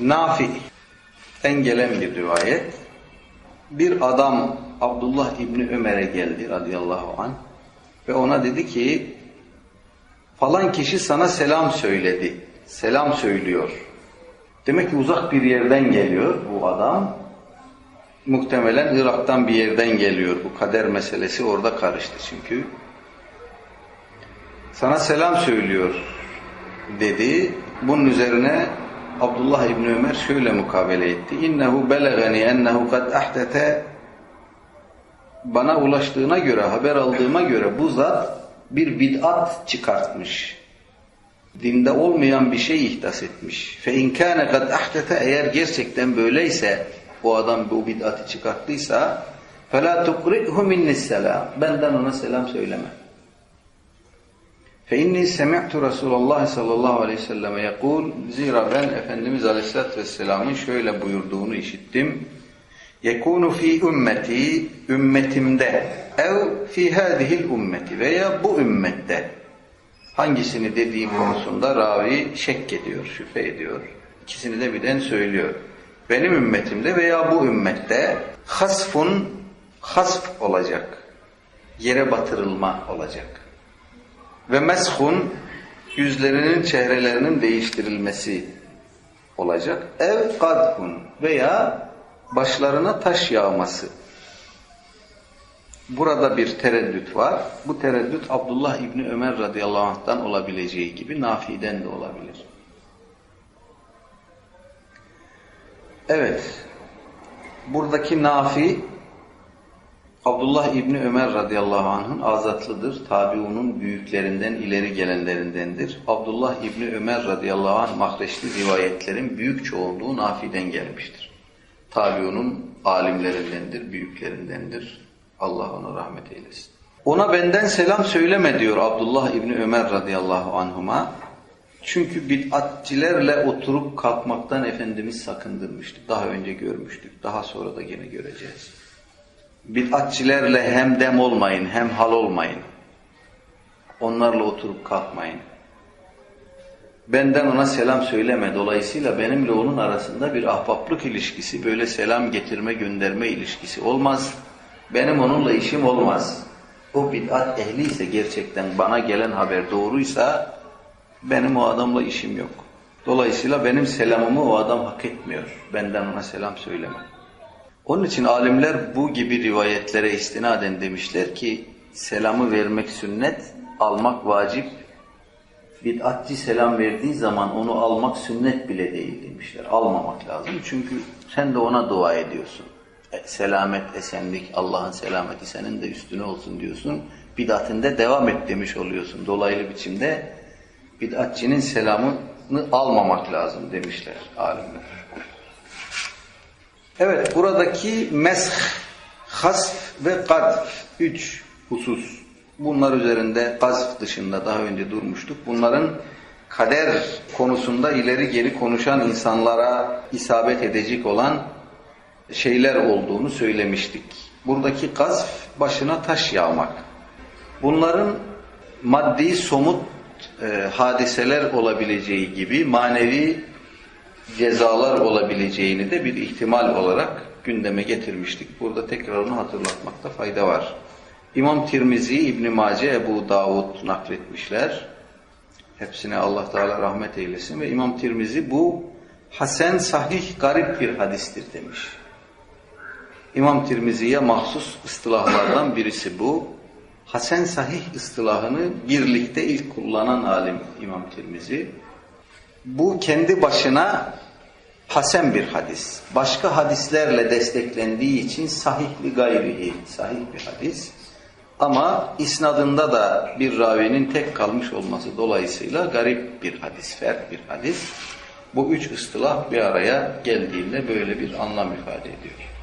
Nafi'den gelen bir rivayet. Bir adam Abdullah İbni Ömer'e geldi radıyallahu anh ve ona dedi ki falan kişi sana selam söyledi. Selam söylüyor. Demek ki uzak bir yerden geliyor bu adam. Muhtemelen Irak'tan bir yerden geliyor. Bu kader meselesi orada karıştı çünkü. Sana selam söylüyor dedi. Bunun üzerine Abdullah İbni Ömer şöyle mukabele etti. İnnehu belegani ennehu kad ahdete bana ulaştığına göre, haber aldığıma göre bu zat bir bid'at çıkartmış. Dinde olmayan bir şey ihdas etmiş. Fe in kana kad ahdete eğer gerçekten böyleyse o adam bu bid'atı çıkarttıysa tukri'hu minnis selam. Benden ona selam söyleme. فَاِنِّي سَمِعْتُ رَسُولَ اللّٰهِ sallallahu aleyhi ve selleme يَقُولُ Zira ben Efendimiz Aleyhisselatü Vesselam'ın şöyle buyurduğunu işittim. يَكُونُ ف۪ي ümmeti Ümmetimde ev fi hadihil ümmeti veya bu ümmette hangisini dediği konusunda ravi şek ediyor, şüphe ediyor. İkisini de birden söylüyor. Benim ümmetimde veya bu ümmette hasfun hasf olacak. Yere batırılma olacak ve meshun yüzlerinin çehrelerinin değiştirilmesi olacak. Ev kadhun veya başlarına taş yağması. Burada bir tereddüt var. Bu tereddüt Abdullah İbni Ömer radıyallahu anh'tan olabileceği gibi Nafi'den de olabilir. Evet. Buradaki Nafi Abdullah İbni Ömer radıyallahu anh'ın azatlıdır. Tabiunun büyüklerinden, ileri gelenlerindendir. Abdullah İbni Ömer radıyallahu anh mahreçli rivayetlerin büyük çoğunluğu Nafi'den gelmiştir. Tabiunun alimlerindendir, büyüklerindendir. Allah ona rahmet eylesin. Ona benden selam söyleme diyor Abdullah İbni Ömer radıyallahu anhuma. Çünkü bid'atçilerle oturup kalkmaktan Efendimiz sakındırmıştı. Daha önce görmüştük. Daha sonra da yine göreceğiz bid'atçilerle hem dem olmayın, hem hal olmayın. Onlarla oturup kalkmayın. Benden ona selam söyleme. Dolayısıyla benimle onun arasında bir ahbaplık ilişkisi, böyle selam getirme gönderme ilişkisi olmaz. Benim onunla işim olmaz. O bid'at ehli ise gerçekten bana gelen haber doğruysa benim o adamla işim yok. Dolayısıyla benim selamımı o adam hak etmiyor. Benden ona selam söyleme. Onun için alimler bu gibi rivayetlere istinaden demişler ki selamı vermek sünnet, almak vacip. Bid'atçi selam verdiği zaman onu almak sünnet bile değil demişler. Almamak lazım çünkü sen de ona dua ediyorsun. E, selamet, esenlik, Allah'ın selameti senin de üstüne olsun diyorsun. Bid'atinde devam et demiş oluyorsun. Dolaylı biçimde bid'atçinin selamını almamak lazım demişler alimler. Evet buradaki mesh, hasf ve kadf üç husus. Bunlar üzerinde gazf dışında daha önce durmuştuk. Bunların kader konusunda ileri geri konuşan insanlara isabet edecek olan şeyler olduğunu söylemiştik. Buradaki gazf başına taş yağmak. Bunların maddi somut e, hadiseler olabileceği gibi manevi cezalar olabileceğini de bir ihtimal olarak gündeme getirmiştik. Burada tekrar onu hatırlatmakta fayda var. İmam Tirmizi, İbn Mace, Ebu Davud nakletmişler. Hepsine Allah Teala rahmet eylesin ve İmam Tirmizi bu hasen sahih garip bir hadistir demiş. İmam Tirmizi'ye mahsus ıstılahlardan birisi bu. Hasen sahih ıstılahını birlikte ilk kullanan alim İmam Tirmizi bu kendi başına hasen bir hadis. Başka hadislerle desteklendiği için sahihli gayrihi, sahih bir hadis. Ama isnadında da bir ravinin tek kalmış olması dolayısıyla garip bir hadis, fert bir hadis. Bu üç ıstılah bir araya geldiğinde böyle bir anlam ifade ediyor.